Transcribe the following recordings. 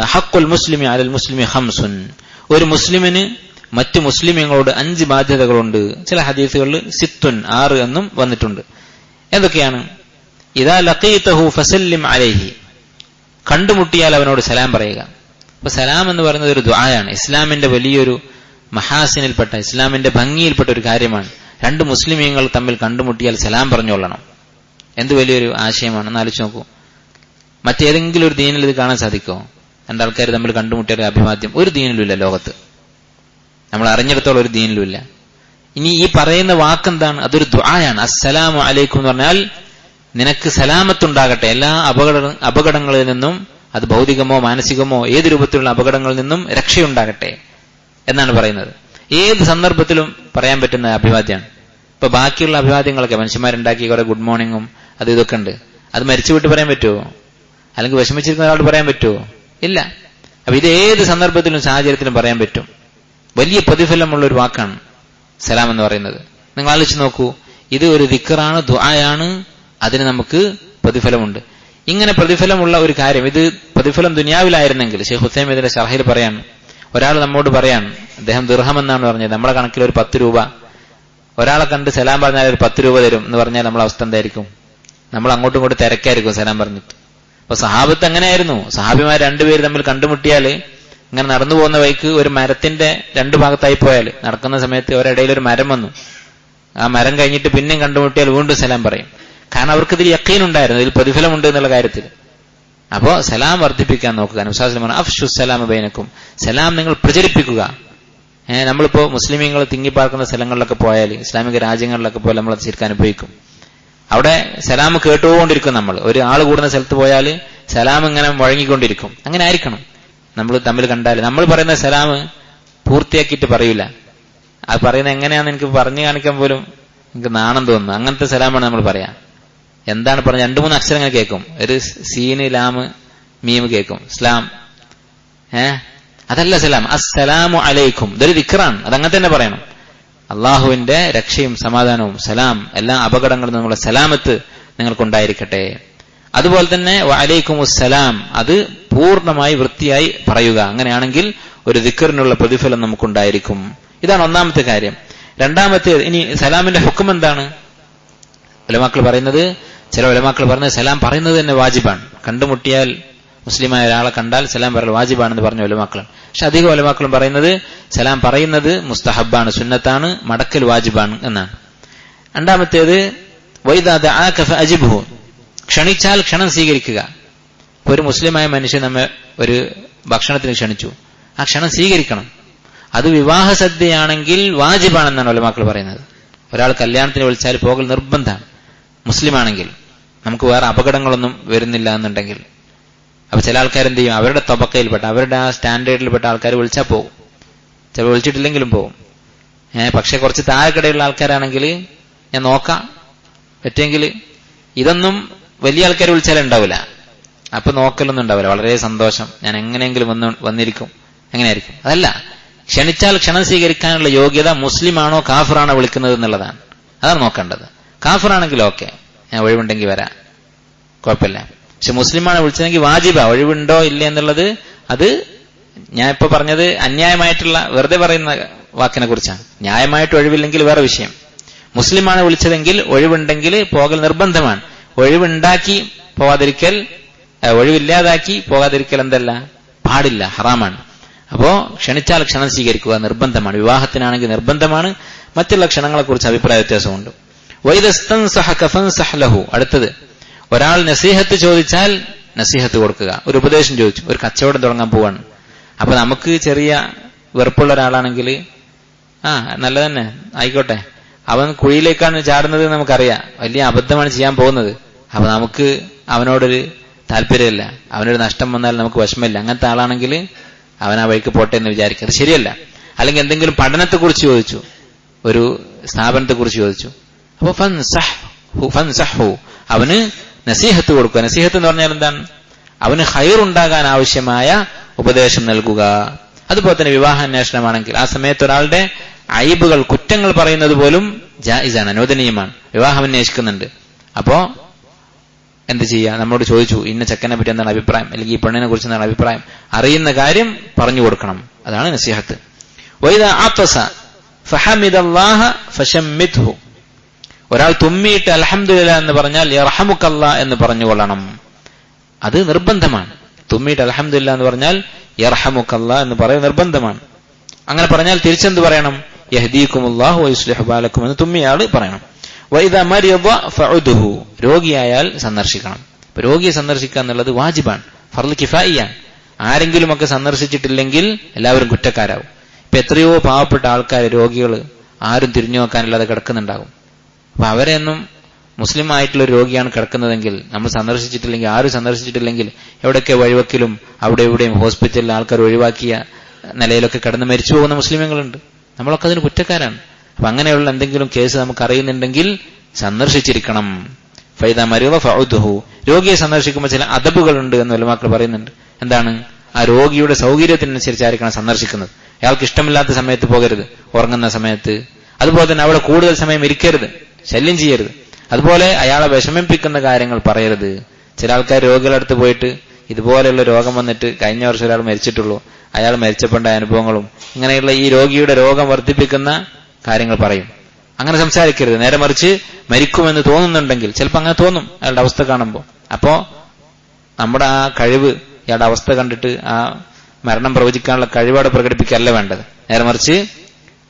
ഹക്കുൽ മുസ്ലിമി അലൽ മുസ്ലിമി ഹംസുൻ ഒരു മുസ്ലിമിന് മറ്റ് മുസ്ലിമീങ്ങളോട് അഞ്ച് ബാധ്യതകളുണ്ട്. ചില ഹദീസുകളിൽ സിത്തുൻ ആറ് എന്നും വന്നിട്ടുണ്ട്. എന്തൊക്കെയാണ്? ഇതാ ലഖീതഹു ഫസല്ലിം അലൈഹി. കണ്ടുമുട്ടിയാൽ അവനോട് സലാം പറയുക. അപ്പൊ സലാം എന്ന് പറയുന്നത് ഒരു ദ്വായാണ് ഇസ്ലാമിന്റെ വലിയൊരു മഹാസിനിൽപ്പെട്ട ഇസ്ലാമിന്റെ ഭംഗിയിൽപ്പെട്ട ഒരു കാര്യമാണ്. രണ്ട് മുസ്ലിമീങ്ങൾ തമ്മിൽ കണ്ടുമുട്ടിയാൽ സലാം പറഞ്ഞുകൊള്ളണം. എന്ത് വലിയൊരു ആശയമാണ്? എന്ന് ആലോചിച്ച് നോക്കൂ. മറ്റേതെങ്കിലും ഒരു ദീനിൽ ഇത് കാണാൻ സാധിക്കുമോ? രണ്ടാൾക്കാർ തമ്മിൽ കണ്ടുമുട്ടിയ ഒരു അഭിവാദ്യം ഒരു ദീനിലുമില്ല ലോകത്ത്. നമ്മൾ അറിഞ്ഞിടത്തോളം ഒരു ദീനിലുമില്ല. ഇനി ഈ പറയുന്ന വാക്കെന്താണ്? അതൊരു ദ്വായാണ് അസ്സലാമു അലൈക്കും എന്ന് പറഞ്ഞാൽ നിനക്ക് സലാമത്തുണ്ടാകട്ടെ. എല്ലാ അപകട അപകടങ്ങളിൽ നിന്നും അത് ഭൗതികമോ മാനസികമോ ഏത് രൂപത്തിലുള്ള അപകടങ്ങളിൽ നിന്നും രക്ഷയുണ്ടാകട്ടെ എന്നാണ് പറയുന്നത്. ഏത് സന്ദർഭത്തിലും പറയാൻ പറ്റുന്ന അഭിവാദ്യമാണ്. ഇപ്പൊ ബാക്കിയുള്ള അഭിവാദ്യങ്ങളൊക്കെ മനുഷ്യന്മാരുണ്ടാക്കി കുറെ ഗുഡ് മോർണിംഗും അത് ഇതൊക്കെ ഉണ്ട്. അത് മരിച്ചു വിട്ട് പറയാൻ പറ്റുമോ അല്ലെങ്കിൽ വിഷമിച്ചിരിക്കുന്ന ഒരാളോട് പറയാൻ പറ്റുമോ ഇല്ല. അപ്പൊ ഇത് ഏത് സന്ദർഭത്തിലും സാഹചര്യത്തിലും പറയാൻ പറ്റും. വലിയ പ്രതിഫലമുള്ള ഒരു വാക്കാണ് സലാം എന്ന് പറയുന്നത്. നിങ്ങൾ ആലോചിച്ച് നോക്കൂ. ഇത് ഒരു ദിക്കറാണ് ദുആയാണ്. അതിന് നമുക്ക് പ്രതിഫലമുണ്ട്. ഇങ്ങനെ പ്രതിഫലമുള്ള ഒരു കാര്യം ഇത് പ്രതിഫലം ദുനിയാവിലായിരുന്നെങ്കിൽ ഷെയ്ഖ് ഹുസൈൻ ഇതിന്റെ ഷർഹയിൽ പറയാണ്. ഒരാൾ നമ്മോട് പറയാണ് അദ്ദേഹം ദുർഹം എന്നാണ് പറഞ്ഞത്. നമ്മുടെ കണക്കിൽ ഒരു പത്ത് രൂപ. ഒരാളെ കണ്ട് സലാം പറഞ്ഞാൽ ഒരു പത്ത് രൂപ തരും എന്ന് പറഞ്ഞാൽ നമ്മളെ അവസ്ഥ എന്തായിരിക്കും? നമ്മൾ അങ്ങോട്ടും ഇങ്ങോട്ടും തിരക്കായിരിക്കും സലാം പറഞ്ഞിട്ട്. അപ്പൊ സഹാബത്ത് എങ്ങനെയായിരുന്നു സഹാബിമാർ രണ്ടുപേര് തമ്മിൽ കണ്ടുമുട്ടിയാൽ ഇങ്ങനെ നടന്നു പോകുന്ന വഴിക്ക് ഒരു മരത്തിന്റെ രണ്ടു ഭാഗത്തായി പോയാൽ നടക്കുന്ന സമയത്ത് ഒരിടയിൽ ഒരു മരം വന്നു. ആ മരം കഴിഞ്ഞിട്ട് പിന്നെയും കണ്ടുമുട്ടിയാൽ വീണ്ടും സലാം പറയും. കാരണം അവർക്ക് ഇതിൽ യക്കീൻ ഉണ്ടായിരുന്നു. ഇതിൽ പ്രതിഫലം ഉണ്ട് എന്നുള്ള കാര്യത്തിൽ. അപ്പോ സലാം വർദ്ധിപ്പിക്കാൻ നോക്കുക. അനുസാസ്ലമാണ് അഫ്ഷു സലാം ബൈനക്കും. സലാം നിങ്ങൾ പ്രചരിപ്പിക്കുക. നമ്മളിപ്പോ മുസ്ലിമീങ്ങൾ തിങ്ങിപ്പാർക്കുന്ന സ്ഥലങ്ങളിലൊക്കെ പോയാൽ ഇസ്ലാമിക രാജ്യങ്ങളിലൊക്കെ പോയാൽ നമ്മൾ അത് അനുഭവിക്കും. അവിടെ സലാം കേട്ടുകൊണ്ടിരിക്കും നമ്മൾ. ഒരു ആൾ കൂടുന്ന സ്ഥലത്ത് പോയാൽ സലാം ഇങ്ങനെ വഴങ്ങിക്കൊണ്ടിരിക്കും. അങ്ങനെ ആയിരിക്കണം. നമ്മൾ തമ്മിൽ കണ്ടാൽ. നമ്മൾ പറയുന്ന സലാം പൂർത്തിയാക്കിയിട്ട് പറയൂല. അത് പറയുന്നത് എങ്ങനെയാണെന്ന് എനിക്ക് പറഞ്ഞു കാണിക്കാൻ പോലും എനിക്ക് നാണം തോന്നുന്നു. അങ്ങനത്തെ സലാമാണ് നമ്മൾ പറയാ. എന്താണ് പറഞ്ഞത് രണ്ടു മൂന്ന് അക്ഷരങ്ങൾ കേൾക്കും. ഒരു സീന് ലാമ് മീം കേൾക്കും. സ്ലാം. ഏ? അതല്ല സലാം. അസ്സലാമു അലൈക്കും. ഇതൊരു ദിക്റാണ്. അതങ്ങനെ തന്നെ പറയണം. അള്ളാഹുവിന്റെ രക്ഷയും സമാധാനവും സലാം എല്ലാ അപകടങ്ങളും നിന്നുള്ള സലാമത്ത് നിങ്ങൾക്കുണ്ടായിരിക്കട്ടെ. അതുപോലെ തന്നെ വലൈക്കും സലാം അത് പൂർണമായി വൃത്തിയായി പറയുക. അങ്ങനെയാണെങ്കിൽ ഒരു ദിക്കറിനുള്ള പ്രതിഫലം നമുക്കുണ്ടായിരിക്കും. ഇതാണ് ഒന്നാമത്തെ കാര്യം. രണ്ടാമത്തെ ഇനി സലാമിന്റെ ഹുക്കം എന്താണ്? ഒലമാക്കൾ പറയുന്നത് ചില ഒലമാക്കൾ പറയുന്നത് സലാം പറയുന്നത് തന്നെ വാജിബാണ്. കണ്ടുമുട്ടിയാൽ മുസ്ലിമായ ഒരാളെ കണ്ടാൽ സലാം പറയൽ വാജിബാണെന്ന് പറഞ്ഞ ഒലമാക്കളാണ് പക്ഷെ അധിക ഒലമാക്കളും പറയുന്നത് സലാം പറയുന്നത് മുസ്തഹബാണ് സുന്നത്താണ് മടക്കൽ വാജിബാണ് എന്നാണ്. രണ്ടാമത്തേത് വൈദാദ ആ കഫ അജിബു ക്ഷണിച്ചാൽ ക്ഷണം സ്വീകരിക്കുക. ഒരു മുസ്ലിമായ മനുഷ്യൻ നമ്മെ ഒരു ഭക്ഷണത്തിന് ക്ഷണിച്ചു. ആ ക്ഷണം സ്വീകരിക്കണം. അത് വിവാഹ സദ്യയാണെങ്കിൽ വാജിബാണെന്നാണ് ഒലമാക്കൾ പറയുന്നത്. ഒരാൾ കല്യാണത്തിന് വിളിച്ചാൽ പോകൽ നിർബന്ധമാണ്. മുസ്ലിമാണെങ്കിൽ നമുക്ക് വേറെ അപകടങ്ങളൊന്നും വരുന്നില്ല എന്നുണ്ടെങ്കിൽ അപ്പൊ ചില ആൾക്കാർ എന്ത് ചെയ്യും? അവരുടെ തബക്കയിൽപ്പെട്ട അവരുടെ ആ സ്റ്റാൻഡേർഡിൽപ്പെട്ട ആൾക്കാർ വിളിച്ചാൽ പോകും ചില വിളിച്ചിട്ടില്ലെങ്കിലും പോകും ഏഹ് പക്ഷെ കുറച്ച് താഴെക്കടയുള്ള ആൾക്കാരാണെങ്കിൽ ഞാൻ നോക്കാം. പറ്റുമെങ്കിൽ ഇതൊന്നും വലിയ ആൾക്കാർ വിളിച്ചാൽ ഉണ്ടാവില്ല. അപ്പൊ നോക്കലൊന്നും ഉണ്ടാവില്ല. വളരെ സന്തോഷം. ഞാൻ എങ്ങനെയെങ്കിലും വന്ന് വന്നിരിക്കും. എങ്ങനെയായിരിക്കും? അതല്ല. ക്ഷണിച്ചാൽ ക്ഷണം സ്വീകരിക്കാനുള്ള യോഗ്യത മുസ്ലിമാണോ കാഫറാണോ വിളിക്കുന്നത് എന്നുള്ളതാണ്. അതാണ് നോക്കേണ്ടത്. കാഫറാണെങ്കിൽ ഓക്കെ. ഞാൻ ഒഴിവുണ്ടെങ്കിൽ വരാം. കുഴപ്പമില്ല. പക്ഷെ മുസ്ലിമാണ് വിളിച്ചതെങ്കിൽ വാജിബ. ഒഴിവുണ്ടോ ഇല്ല എന്നുള്ളത് അത് ഞാൻ ഇപ്പൊ പറഞ്ഞത് അന്യായമായിട്ടുള്ള വെറുതെ പറയുന്ന വാക്കിനെ കുറിച്ചാണ്. ന്യായമായിട്ട് ഒഴിവില്ലെങ്കിൽ വേറെ വിഷയം. മുസ്ലിമാണ് വിളിച്ചതെങ്കിൽ ഒഴിവുണ്ടെങ്കിൽ പോകൽ നിർബന്ധമാണ്. ഒഴിവുണ്ടാക്കി പോവാതിരിക്കൽ ഒഴിവില്ലാതാക്കി പോകാതിരിക്കൽ എന്തല്ല? പാടില്ല ഹറാമാണ്. അപ്പോ ക്ഷണിച്ചാൽ ക്ഷണം സ്വീകരിക്കുക നിർബന്ധമാണ്. വിവാഹത്തിനാണെങ്കിൽ നിർബന്ധമാണ്. മറ്റുള്ള ക്ഷണങ്ങളെ കുറിച്ച് അഭിപ്രായ വ്യത്യാസമുണ്ട്. വൈദസ്തൻ സഹ കഫൻ ലഹു. അടുത്തത് ഒരാൾ നസീഹത്ത് ചോദിച്ചാൽ നസീഹത്ത് കൊടുക്കുക. ഒരു ഉപദേശം ചോദിച്ചു. ഒരു കച്ചവടം തുടങ്ങാൻ പോവാണ്. അപ്പൊ നമുക്ക് ചെറിയ വെറുപ്പുള്ള ഒരാളാണെങ്കിൽ ആ നല്ല തന്നെ ആയിക്കോട്ടെ. അവൻ കുഴിയിലേക്കാണ് ചാടുന്നത് നമുക്കറിയാം. വലിയ അബദ്ധമാണ് ചെയ്യാൻ പോകുന്നത്. അപ്പൊ നമുക്ക് അവനോടൊരു താല്പര്യമില്ല. അവനൊരു നഷ്ടം വന്നാൽ നമുക്ക് വിഷമമില്ല. അങ്ങനത്തെ ആളാണെങ്കിൽ അവൻ ആ വഴിക്ക് പോട്ടെ എന്ന് വിചാരിക്കുക അത് ശരിയല്ല. അല്ലെങ്കിൽ എന്തെങ്കിലും പഠനത്തെക്കുറിച്ച് ചോദിച്ചു. ഒരു സ്ഥാപനത്തെക്കുറിച്ച് ചോദിച്ചു. അപ്പൊ ഫൻ സഹ് ഫൻ സഹു അവന് നസീഹത്ത് കൊടുക്കുക. നസീഹത്ത് എന്ന് പറഞ്ഞാൽ എന്താണ്? അവന് ഹൈർ ഉണ്ടാകാൻ ആവശ്യമായ ഉപദേശം നൽകുക. അതുപോലെ തന്നെ വിവാഹാന്വേഷണമാണെങ്കിൽ ആ സമയത്ത് ഒരാളുടെ അയബുകൾ കുറ്റങ്ങൾ പറയുന്നത് പോലും ജായിസാണ് അനുവദനീയമാണ്. വിവാഹം അന്വേഷിക്കുന്നുണ്ട്. അപ്പോ എന്ത് ചെയ്യുക? നമ്മളോട് ചോദിച്ചു ഇന്ന ചെക്കനെ പറ്റി എന്താണ് അഭിപ്രായം? അല്ലെങ്കിൽ ഈ പെണ്ണിനെ കുറിച്ച് എന്താണ് അഭിപ്രായം? അറിയുന്ന കാര്യം പറഞ്ഞു കൊടുക്കണം. അതാണ് നസീഹത്ത്. വൈദ ആത്വസ ഫഹമിദല്ലാഹ ഫശമ്മിത്ഹു. ഒരാൾ തുമ്മിയിട്ട് അലഹമുല്ല എന്ന് പറഞ്ഞാൽ യർഹമുക്കല്ല എന്ന് പറഞ്ഞുകൊള്ളണം. അത് നിർബന്ധമാണ്. തുമ്മിയിട്ട് അലഹമുല്ല എന്ന് പറഞ്ഞാൽ യർഹമുക്കല്ല എന്ന് പറയുന്നത് നിർബന്ധമാണ്. അങ്ങനെ പറഞ്ഞാൽ തിരിച്ചെന്ത് പറയണം? യഹദീക്കുമുല്ലാഹു എന്ന് തുമ്മിയാൾ പറയണം. രോഗിയായാൽ സന്ദർശിക്കണം. രോഗിയെ സന്ദർശിക്കുക എന്നുള്ളത് വാജിബാണ്. ഫർദ് കിഫായിയാണ്. ആരെങ്കിലുമൊക്കെ സന്ദർശിച്ചിട്ടില്ലെങ്കിൽ എല്ലാവരും കുറ്റക്കാരാവും. ഇപ്പൊ എത്രയോ പാവപ്പെട്ട ആൾക്കാർ രോഗികൾ ആരും തിരിഞ്ഞു നോക്കാനില്ലാതെ കിടക്കുന്നുണ്ടാകും. അപ്പൊ അവരെയൊന്നും മുസ്ലിം ആയിട്ടുള്ള ഒരു രോഗിയാണ് കിടക്കുന്നതെങ്കിൽ നമ്മൾ സന്ദർശിച്ചിട്ടില്ലെങ്കിൽ ആരും സന്ദർശിച്ചിട്ടില്ലെങ്കിൽ എവിടെയൊക്കെ വഴിവക്കിലും അവിടെ ഇവിടെയും ഹോസ്പിറ്റലിൽ ആൾക്കാർ ഒഴിവാക്കിയ നിലയിലൊക്കെ കിടന്ന് മരിച്ചു പോകുന്ന മുസ്ലിമുകളുണ്ട്. നമ്മളൊക്കെ അതിന് കുറ്റക്കാരാണ്. അപ്പൊ അങ്ങനെയുള്ള എന്തെങ്കിലും കേസ് നമുക്ക് അറിയുന്നുണ്ടെങ്കിൽ സന്ദർശിച്ചിരിക്കണം. ഫൈദ മരുവ ഫൗദുഹു. രോഗിയെ സന്ദർശിക്കുമ്പോൾ ചില അതബുകളുണ്ട് എന്ന് ഒലമാക്കൾ പറയുന്നുണ്ട്. എന്താണ്? ആ രോഗിയുടെ സൗകര്യത്തിനനുസരിച്ചായിരിക്കണം സന്ദർശിക്കുന്നത്. അയാൾക്ക് ഇഷ്ടമില്ലാത്ത സമയത്ത് പോകരുത്. ഉറങ്ങുന്ന സമയത്ത്. അതുപോലെ തന്നെ അവിടെ കൂടുതൽ സമയം ഇരിക്കരുത്. ശല്യം ചെയ്യരുത്. അതുപോലെ അയാളെ വിഷമിപ്പിക്കുന്ന കാര്യങ്ങൾ പറയരുത്. ചില ആൾക്കാർ രോഗികളുടെ അടുത്ത് പോയിട്ട് ഇതുപോലെയുള്ള രോഗം വന്നിട്ട് കഴിഞ്ഞ വർഷം ഒരാൾ മരിച്ചിട്ടുള്ളൂ. അയാൾ മരിച്ചപ്പെട്ട അനുഭവങ്ങളും ഇങ്ങനെയുള്ള ഈ രോഗിയുടെ രോഗം വർദ്ധിപ്പിക്കുന്ന കാര്യങ്ങൾ പറയും. അങ്ങനെ സംസാരിക്കരുത്. നേരെ മറിച്ച് മരിക്കുമെന്ന് തോന്നുന്നുണ്ടെങ്കിൽ ചിലപ്പോൾ അങ്ങനെ തോന്നും അയാളുടെ അവസ്ഥ കാണുമ്പോൾ. അപ്പോ നമ്മുടെ ആ കഴിവ് ഇയാളുടെ അവസ്ഥ കണ്ടിട്ട് ആ മരണം പ്രവചിക്കാനുള്ള കഴിവോടെ പ്രകടിപ്പിക്കുകയല്ല വേണ്ടത്. നേരെ മറിച്ച്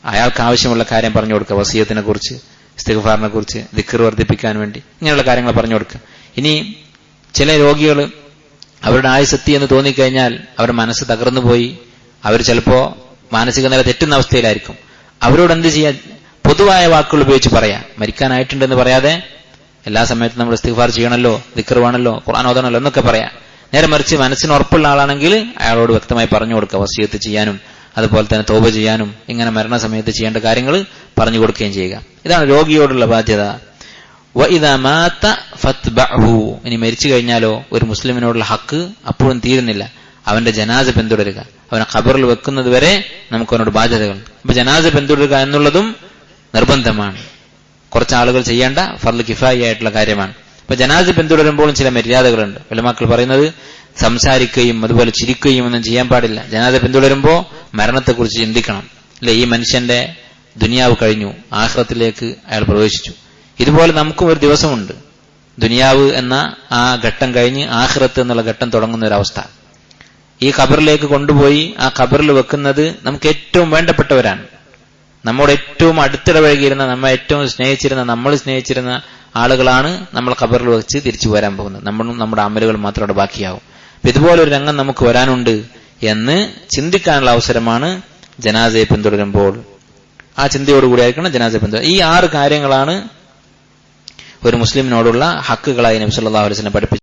അയാൾക്ക് ആവശ്യമുള്ള കാര്യം പറഞ്ഞു കൊടുക്കുക വസീയത്തിനെ കുറിച്ച്. ഇസ്തിഗ്ഫാറിനെ കുറിച്ച് ദിക്കർ വർദ്ധിപ്പിക്കാൻ വേണ്ടി. ഇങ്ങനെയുള്ള കാര്യങ്ങൾ പറഞ്ഞു കൊടുക്കുക. ഇനി ചില രോഗികൾ അവരുടെ ആയുസെത്തി എന്ന് തോന്നിക്കഴിഞ്ഞാൽ അവരുടെ മനസ്സ് തകർന്നു പോയി അവർ ചിലപ്പോ മാനസിക നില തെറ്റുന്ന അവസ്ഥയിലായിരിക്കും. അവരോട് എന്ത് ചെയ്യാൻ? പൊതുവായ വാക്കുകൾ ഉപയോഗിച്ച് പറയാം. മരിക്കാനായിട്ടുണ്ടെന്ന് പറയാതെ എല്ലാ സമയത്തും നമ്മൾ ഇസ്തിഗ്ഫാർ ചെയ്യണമല്ലോ ദിക്കർ വേണമല്ലോ ഖുർആൻ എന്നൊക്കെ പറയാം. നേരെ മറിച്ച് മനസ്സിന് ഉറപ്പുള്ള ആളാണെങ്കിൽ അയാളോട് വ്യക്തമായി പറഞ്ഞു കൊടുക്കുക. വസീയത്ത് ചെയ്യാനും അതുപോലെ തന്നെ തോപ ചെയ്യാനും ഇങ്ങനെ മരണസമയത്ത് ചെയ്യേണ്ട കാര്യങ്ങൾ പറഞ്ഞു കൊടുക്കുകയും ചെയ്യുക. ഇതാണ് രോഗിയോടുള്ള ബാധ്യത. ഇനി മരിച്ചു കഴിഞ്ഞാലോ ഒരു മുസ്ലിമിനോടുള്ള ഹക്ക് അപ്പോഴും തീരുന്നില്ല. അവന്റെ ജനാസ പിന്തുടരുക. അവനെ ഖബറിൽ വെക്കുന്നത് വരെ നമുക്ക് അവനോട് ബാധ്യതകൾ അപ്പൊ ജനാസ പിന്തുടരുക എന്നുള്ളതും നിർബന്ധമാണ്. കുറച്ച് ആളുകൾ ചെയ്യേണ്ട ഫർദ് കിഫായി ആയിട്ടുള്ള കാര്യമാണ്. അപ്പൊ ജനാസ പിന്തുടരുമ്പോഴും ചില മര്യാദകളുണ്ട്. വലമാക്കൾ പറയുന്നത് സംസാരിക്കുകയും അതുപോലെ ചിരിക്കുകയും ഒന്നും ചെയ്യാൻ പാടില്ല. ജനാസ പിന്തുടരുമ്പോ മരണത്തെക്കുറിച്ച് ചിന്തിക്കണം. അല്ലെ ഈ മനുഷ്യന്റെ ദുനിയാവ് കഴിഞ്ഞു. ആഹ്റത്തിലേക്ക് അയാൾ പ്രവേശിച്ചു. ഇതുപോലെ നമുക്കും ഒരു ദിവസമുണ്ട്. ദുനിയാവ് എന്ന ആ ഘട്ടം കഴിഞ്ഞ് ആഹ്റത്ത് എന്നുള്ള ഘട്ടം തുടങ്ങുന്ന ഒരു അവസ്ഥ. ഈ ഖബറിലേക്ക് കൊണ്ടുപോയി ആ ഖബറിൽ വെക്കുന്നത് നമുക്ക് ഏറ്റവും വേണ്ടപ്പെട്ടവരാണ്. നമ്മുടെ ഏറ്റവും അടുത്തിടപഴകിയിരുന്ന നമ്മെ ഏറ്റവും സ്നേഹിച്ചിരുന്ന നമ്മൾ സ്നേഹിച്ചിരുന്ന ആളുകളാണ് നമ്മൾ ഖബറിൽ വെച്ച് തിരിച്ചു വരാൻ പോകുന്നത്. നമ്മളും നമ്മുടെ അമലുകൾ മാത്രം അവിടെ ബാക്കിയാവും. ഇതുപോലെ ഒരു രംഗം നമുക്ക് വരാനുണ്ട് എന്ന് ചിന്തിക്കാനുള്ള അവസരമാണ് ജനാസയെ പിന്തുടരുമ്പോൾ ആ ചിന്തയോടുകൂടി ആയിരിക്കണം ജനാസയെ പിന്തുടരുക ഈ ആറ് കാര്യങ്ങളാണ് ഒരു മുസ്ലിമിനോടുള്ള ഹക്കുകളായി നബി സല്ലല്ലാഹു അലൈഹി വസല്ലം പഠിപ്പിച്ചത്